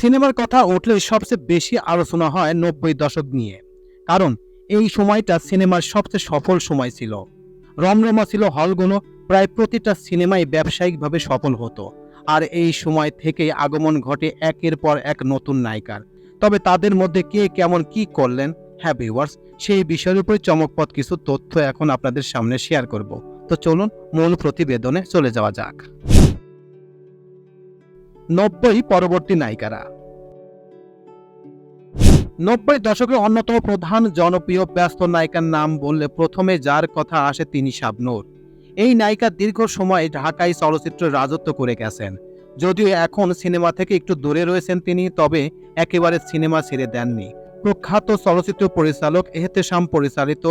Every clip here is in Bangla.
সিনেমার কথা উঠলে সবচেয়ে বেশি আলোচনা হয় নব্বই দশক নিয়ে। কারণ, এই সময়টা সিনেমার সবচেয়ে সফল সময় ছিল। রমরমা ছিল হলগুলো প্রায় প্রতিটা সিনেমাই ব্যবসায়িকভাবে সফল হতো। আর এই সময় থেকেই আগমন ঘটে একের পর এক নতুন নায়িকার। তবে তাদের মধ্যে কে কেমন কি করলেন হ্যাঁ ভিউয়ার্স সেই বিষয়ের উপরে চমকপথ কিছু তথ্য এখন আপনাদের সামনে শেয়ার করব। তো চলুন মূল প্রতিবেদনে চলে যাওয়া যাক। নব্বই পরবর্তী নায়িকারা। নব্বই দশকের অন্যতম প্রধান জনপ্রিয় ব্যস্ত নায়িকার নাম বললে প্রথমে যার কথা আসে তিনি শাবনূর। এই নায়িকা দীর্ঘ সময় ঢাকায় চলচ্চিত্র রাজত্ব করে গেছেন। যদিও এখন সিনেমা থেকে একটু দূরে রয়েছেন তিনি, তবে একেবারে সিনেমা ছেড়ে দেননি। প্রখ্যাত চলচ্চিত্র পরিচালক এহতেশাম পরিচালিত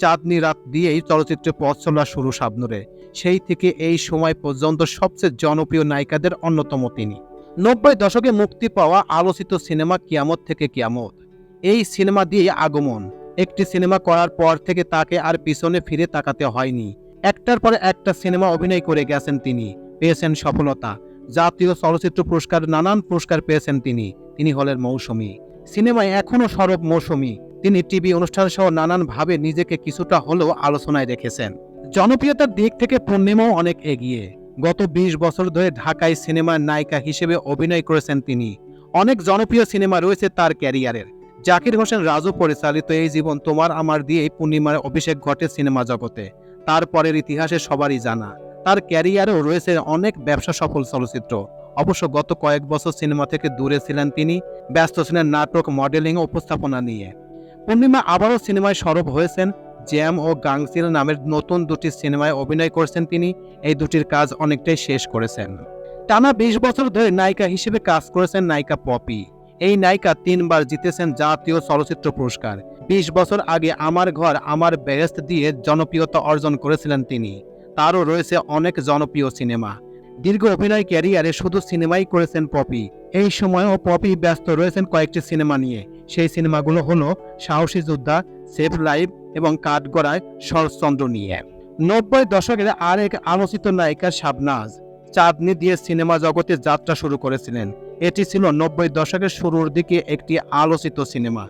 চাঁদনি রাত দিয়েই চলচ্চিত্রে পথ চলা শুরু শাবনুরে। সেই থেকে এই সময় পর্যন্ত সবচেয়ে জনপ্রিয় নায়িকাদের অন্যতম তিনি। নব্বই দশকে মুক্তি পাওয়া আলোচিত সিনেমা কিয়ামত থেকে কিয়ামত। এই সিনেমা দিয়ে আগমন। একটি সিনেমা করার পর থেকে তাকে আর পিছনে ফিরে তাকাতে হয়নি। একটার পর একটা সিনেমা অভিনয় করে গেছেন তিনি, পেয়েছেন সফলতা। জাতীয় চলচ্চিত্র পুরস্কার, নানান পুরস্কার পেয়েছেন তিনি। তিনি হলেন মৌসুমী। সিনেমায় এখনও সরব মৌসুমী। তিনি টিভি অনুষ্ঠান সহ নানানভাবে নিজেকে কিছুটা হলেও আলোচনায় রেখেছেন। জনপ্রিয়তার দিক থেকে পূর্ণিমাও অনেক এগিয়ে। গত ২০ বছর ধরে ঢাকায় সিনেমার নায়িকা হিসেবে অভিনয় করেছেন তিনি। অনেক জনপ্রিয় সিনেমা রয়েছে তার ক্যারিয়ারের। জাকির হোসেন রাজু পরিচালিত এই জীবন তোমার আমার দিয়ে পূর্ণিমার অভিষেক ঘটে সিনেমা জগতে। তারপরের ইতিহাসে সবারই জানা। তার ক্যারিয়ারেও রয়েছে অনেক ব্যবসা সফল চলচ্চিত্র। অবশ্য গত কয়েক বছর সিনেমা থেকে দূরে ছিলেন তিনি, ব্যস্ত ছিলেন নাটক, মডেলিং উপস্থাপনা নিয়ে। পূর্ণিমা আবারও সিনেমায় সরব হয়েছেন, জ্যাম ও গাংসিল নামের নতুন দুটি সিনেমায় অভিনয় করেছেন তিনি, এই দুটির কাজ অনেকটাই শেষ করেছেন। টানা বিশ বছর ধরে নায়িকা হিসেবে কাজ করেছেন নায়িকা পপি। এই নায়িকা তিনবার জিতেছেন জাতীয় চলচ্চিত্র পুরস্কার। বিশ বছর আগে আমার ঘর, আমার বেহেস্ত দিয়ে জনপ্রিয়তা অর্জন করেছিলেন তিনি। তারও রয়েছে অনেক জনপ্রিয় সিনেমা। দীর্ঘ অভিনয় ক্যারিয়ারে শুধু সিনেমাই করেছেন পপি। এই সময়ও পপি ব্যস্ত রয়েছেন কয়েকটি সিনেমা নিয়ে। সেই সিনেমাগুলো হলো সাহসী যোদ্ধা সেফ লাইফ এবং কাঠগড়ায় শরৎচন্দ্র নিয়ে। নব্বই দশকের আরেক আলোচিত নায়িকা শাবনাজ। চাঁদনি দিয়ে সিনেমা জগতে যাত্রা শুরু করেছিলেন। এটি ছিল নব্বই দশকের শুরুর দিকে একটি আলোচিত সিনেমা।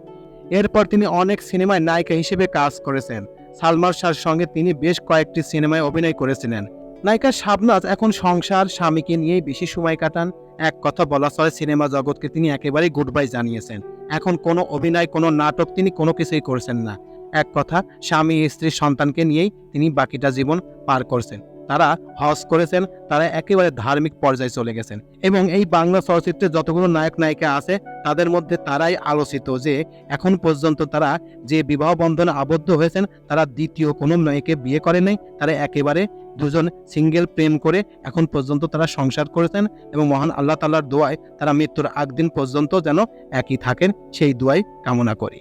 এরপর তিনি অনেক সিনেমায় নায়িকা হিসেবে কাজ করেছেন। সালমান শাহর সঙ্গে তিনি বেশ কয়েকটি সিনেমায় অভিনয় করেছিলেন। নায়িকা শাবনাজ এখন সংসার, স্বামীকে নিয়েই বেশি সময় কাটান। এক কথা বলা চলে, সিনেমা জগৎকে তিনি একেবারেই গুড বাই জানিয়েছেন। এখন কোনো অভিনয়, কোনো নাটক তিনি কোনো কিছুই করছেন না। এক কথা, স্বামী, স্ত্রী, সন্তানকে নিয়েই তিনি বাকিটা জীবন পার করছেন। তারা হজ করেছেন, তারা একেবারে ধার্মিক পর্যায়ে চলে গেছেন। এবং এই বাংলা চলচ্চিত্রে যতগুলো নায়ক, নায়িকা আছে, তাদের মধ্যে তারাই আলোচিত যে, এখন পর্যন্ত তারা যে বিবাহ বন্ধনে আবদ্ধ হয়েছেন, তারা দ্বিতীয় কোনো মেয়েকে বিয়ে করে নাই। তারা একেবারে দুজন সিঙ্গেল প্রেম করে এখন পর্যন্ত তারা সংসার করেছেন এবং মহান আল্লাহ তাল্লার দোয়ায় তারা মৃত্যুর আগ দিন পর্যন্ত যেন একই থাকেন, সেই দোয়াই কামনা করি।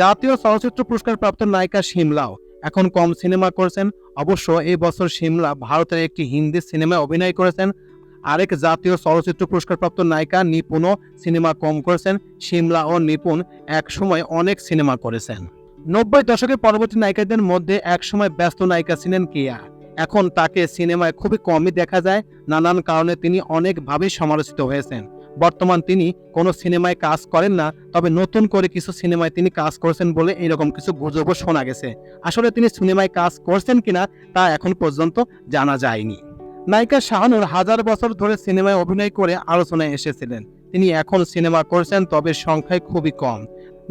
জাতীয় চলচ্চিত্র পুরস্কার প্রাপ্ত নায়িকা শিমলাও এখন কম সিনেমা করেছেন। অবশ্য এই বছর সিমলা ভারতের একটি হিন্দি সিনেমায় অভিনয় করেছেন। আরেক জাতীয় চলচ্চিত্র পুরস্কারপ্রাপ্ত নায়িকা নিপুণও সিনেমা কম করেছেন। সিমলা ও নিপুণ একসময় অনেক সিনেমা করেছেন। নব্বই দশকের পরবর্তী নায়িকাদের মধ্যে একসময় ব্যস্ত নায়িকা ছিলেন কেয়া। এখন তাকে সিনেমায় খুবই কমই দেখা যায়। নানান কারণে তিনি অনেকভাবেই সমালোচিত হয়েছেন। বর্তমান তিনি কোনো সিনেমায় কাজ করেন না, তবে নতুন করে কিছু সিনেমায় তিনি কাজ করেছেন বলে এরকম কিছু গুজবও শোনা গেছে। আসলে তিনি সিনেমায় কাজ করছেন কিনা তা এখন পর্যন্ত জানা যায়নি। নায়িকা শাহানুর হাজার বছর ধরে সিনেমায় অভিনয় করে আলোচনায় এসেছিলেন। তিনি এখন সিনেমা করছেন, তবে সংখ্যায় খুবই কম।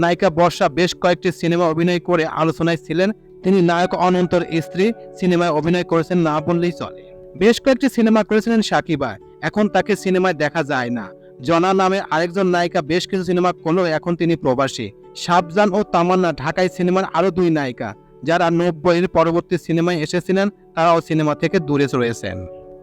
নায়িকা বর্ষা বেশ কয়েকটি সিনেমা অভিনয় করে আলোচনায় ছিলেন। তিনি নায়ক অনন্তর স্ত্রী সিনেমায় অভিনয় করেছেন না বললেই চলে। বেশ কয়েকটি সিনেমা করেছিলেন সাকিবা এখন তাকে সিনেমায় দেখা যায় না। জনা নামে আরেকজন নায়িকা বেশ কিছু সিনেমা করলেও এখন তিনি প্রবাসী। শাবজান ও তামান্না ঢাকায় সিনেমার আরও দুই নায়িকা, যারা নব্বইয়ের পরবর্তী সিনেমায় এসেছিলেন, তারাও সিনেমা থেকে দূরে রয়েছেন।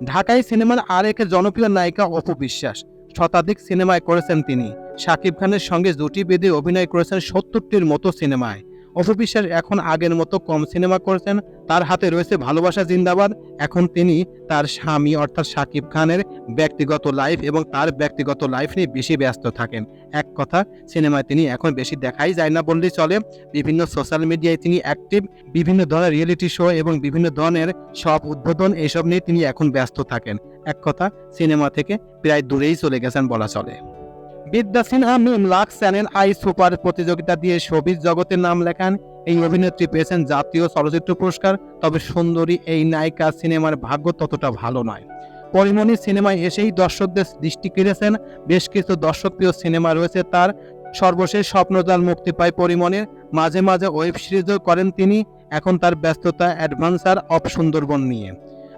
ঢাকায় সিনেমার আরেক জনপ্রিয় নায়িকা অপু বিশ্বাস, শতাধিক সিনেমায় করেছেন তিনি। শাকিব খানের সঙ্গে জুটি বেঁধে অভিনয় করেছেন সত্তরটির মতো সিনেমায়। অপু বিশ্বাস এখন আগের মতো কম সিনেমা করছেন। তার হাতে রয়েছে ভালোবাসা জিন্দাবাদ। এখন তিনি তার স্বামী অর্থাৎ শাকিব খানের ব্যক্তিগত লাইফ এবং তার ব্যক্তিগত লাইফ নিয়ে বেশি ব্যস্ত থাকেন। এক কথা, সিনেমায় তিনি এখন বেশি দেখাই যায় না বললেই চলে। বিভিন্ন সোশ্যাল মিডিয়ায় তিনি অ্যাক্টিভ। বিভিন্ন ধরনের রিয়েলিটি শো এবং বিভিন্ন ধরনের সব উদ্বোধন এসব নিয়ে তিনি এখন ব্যস্ত থাকেন। এক কথা, সিনেমা থেকে প্রায় দূরেই চলে গেছেন বলা চলে। Bidya Sinha, Mim Lux channel, I super প্রতিযোগিতা দিয়ে ছবির জগতে নাম লেখান। এই অভিনেত্রী পেয়েছেন জাতীয় চলচ্চিত্র পুরস্কার, তবে সুন্দরী এই নায়িকা সিনেমার ভাগ্য ততটা ভালো নয়। পরিমণি সিনেমায় এসেই দর্শকদের দৃষ্টি কেড়েছেন। বেশ কিছু দর্শকপ্রিয় সিনেমা রয়েছে তার। সর্বশেষ স্বপ্নজাল মুক্তি পায় পরিমণের। মাঝে মাঝে ওয়েব সিরিজও করেন তিনি। এখন তার ব্যস্ততা অ্যাডভান্সার অফ সুন্দরবন নিয়ে।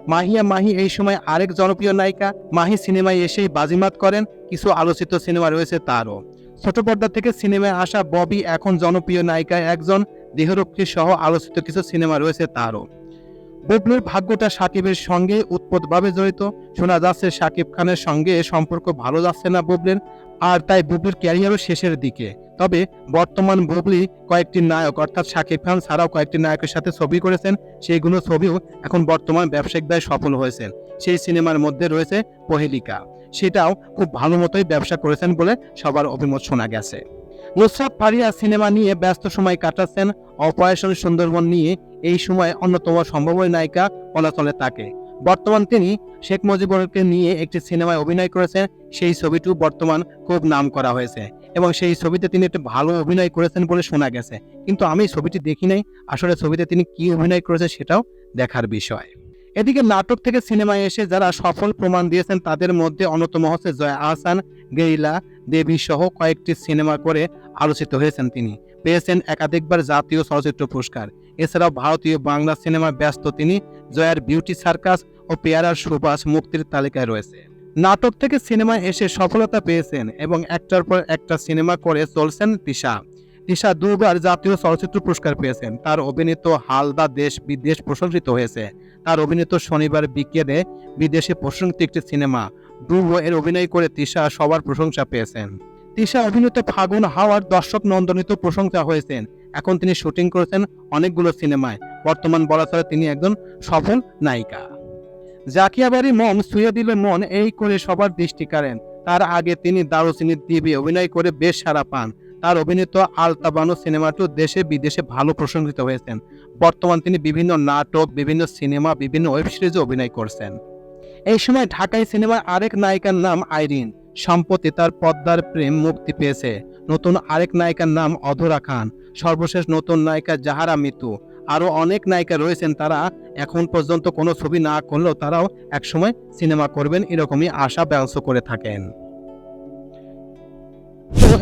মাহিয়া মাহি এই সময় আরেক জনপ্রিয় নায়িকা। মাহি সিনেমায় এসেই বাজিমাত করেন। কিছু আলোচিত সিনেমা রয়েছে তারও। ছোট পর্দা থেকে সিনেমায় আসা ববি এখন জনপ্রিয় নায়িকা একজন। দেহরক্ষী সহ আলোচিত কিছু সিনেমা রয়েছে তারও। বুবলির ভাগ্যটা সাকিবের সঙ্গে উৎপতভাবে জড়িত। শোনা যাচ্ছে সাকিব খানের সঙ্গে সম্পর্ক ভালো যাচ্ছে না বুবলির, আর তাই বুবলির ক্যারিয়ারও শেষের দিকে। তবে বর্তমান বুবলি কয়েকটি নায়ক, অর্থাৎ শাকিব খান ছাড়াও কয়েকটি নায়কের সাথে ছবি করেছেন। সেইগুলো ছবিও এখন বর্তমান ব্যবসায়িক ব্যয় সফল হয়েছেন সেই সিনেমার মধ্যে রয়েছে পহেলিকা। সেটাও খুব ভালো মতোই ব্যবসা করেছেন বলে সবার অভিমত শোনা গেছে। নুসরাত ফারিয়া সিনেমা নিয়ে ব্যস্ত সময় কাটাচ্ছেন অপারেশন সুন্দরবন নিয়ে। এই সময় অন্যতম সম্ভাবনা নায়িকা বলা চলে তাকে বর্তমান তিনি শেখ মুজিবুরকে নিয়ে একটি সিনেমায় অভিনয় করেছেন। সেই ছবিটিও বর্তমান খুব নাম করা হয়েছে এবং সেই ছবিতে তিনি একটি ভালো অভিনয় করেছেন বলে শোনা গেছে। কিন্তু আমি ছবিটি দেখি নাই। আসলে ছবিতে তিনি কি অভিনয় করেছেন সেটাও দেখার বিষয়। এদিকে নাটক থেকে সিনেমায় এসে যারা সফল প্রমাণ দিয়েছেন, তাদের মধ্যে অন্যতম হচ্ছে জয়া আহসান গেরিলা দেবী সহ কয়েকটি সিনেমা করে আলোচিত হয়েছেন তিনি। পেয়েছেন একাধিকবার জাতীয় চলচ্চিত্র পুরস্কার। এছাড়াও ভারতীয় বাংলা সিনেমায় ব্যস্ত তিনি জয়ার বিউটি সার্কাস ও পেয়ারার সুবাস মুক্তির তালিকায় রয়েছে। নাটক থেকে সিনেমায় এসে সফলতা পেয়েছেন এবং একটার পর একটা সিনেমা করে চলছেন তিশা। তিশা দুবার জাতীয় চলচ্চিত্র পুরস্কার পেয়েছেন। তার অভিনীত হালদা দেশ বিদেশ প্রশংসিত হয়েছে। তার অভিনীত শনিবার বিকেলে বিদেশে প্রশংসিত একটি সিনেমা ডুবো এর অভিনয় করে তিশা সবার প্রশংসা পেয়েছেন। তিশা অভিনীত ফাগুন হাওয়ার দর্শক নন্দনিত প্রশংসা হয়েছেন। এখন তিনি শুটিং করেছেন অনেকগুলো সিনেমায়। বর্তমান বলা চলে তিনি একজন সফল নায়িকা। জাকিয়া বাড়ি মন দিলে মন, এই করে সবার দৃষ্টি কাড়েন। তার আগে তিনি দারুচিনির দ্বীপে অভিনয় করে বেশ সারা পান। তার অভিনীত আলতাবানো সিনেমাটিও দেশে বিদেশে ভালো প্রশংসিত হয়েছেন। বর্তমান তিনি বিভিন্ন নাটক, বিভিন্ন সিনেমা, বিভিন্ন ওয়েব সিরিজে অভিনয় করছেন। এই সময় ঢাকায় সিনেমার আরেক নায়িকার নাম আইরিন। সম্প্রতি তার পদ্মার প্রেম মুক্তি পেয়েছে। নতুন আরেক নায়িকার নাম অধরা খান। সর্বশেষ নতুন নায়িকা জাহারা মিতু। আরও অনেক নায়িকা রয়েছেন তারা। এখন পর্যন্ত কোনো ছবি না করলেও তারাও একসময় সিনেমা করবেন এরকমই আশা ব্যবস্থ করে থাকেন।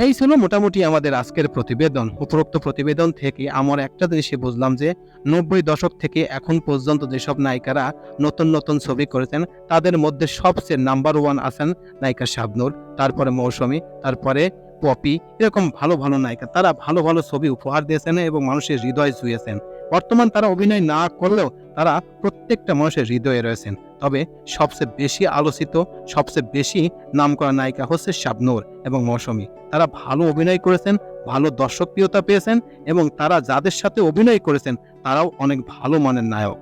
এই ছিল মোটামুটি আমাদের আজকের প্রতিবেদন। উপরোক্ত প্রতিবেদন থেকে আমার একটা জিনিসই বুঝলাম যে, নব্বই দশক থেকে এখন পর্যন্ত যেসব নায়িকারা নতুন নতুন ছবি করেছেন, তাদের মধ্যে সবচেয়ে নাম্বার ওয়ান আছেন নায়িকা শাবনুর, তারপরে মৌসুমী, তারপরে পপি, এরকম ভালো ভালো নায়িকা। তারা ভালো ভালো ছবি উপহার দিয়েছেন এবং মানুষের হৃদয় ছুঁয়েছেন। বর্তমান তারা অভিনয় না করলেও তারা প্রত্যেকটা মানুষের হৃদয়ে রয়েছেন। তবে সবচেয়ে বেশি আলোচিত, সবচেয়ে বেশি নামকরা নায়িকা হচ্ছে শাবনুর এবং মৌসুমী। তারা ভালো অভিনয় করেছেন, ভালো দর্শকপ্রিয়তা পেয়েছেন এবং তারা যাদের সাথে অভিনয় করেছেন, তারাও অনেক ভালো মানের নায়ক।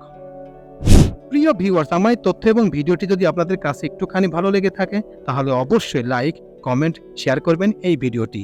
প্রিয় ভিউয়ার্স আমার এই তথ্য এবং ভিডিওটি যদি আপনাদের কাছে একটুখানি ভালো লেগে থাকে, তাহলে অবশ্যই লাইক কমেন্ট শেয়ার করবেন এই ভিডিওটি।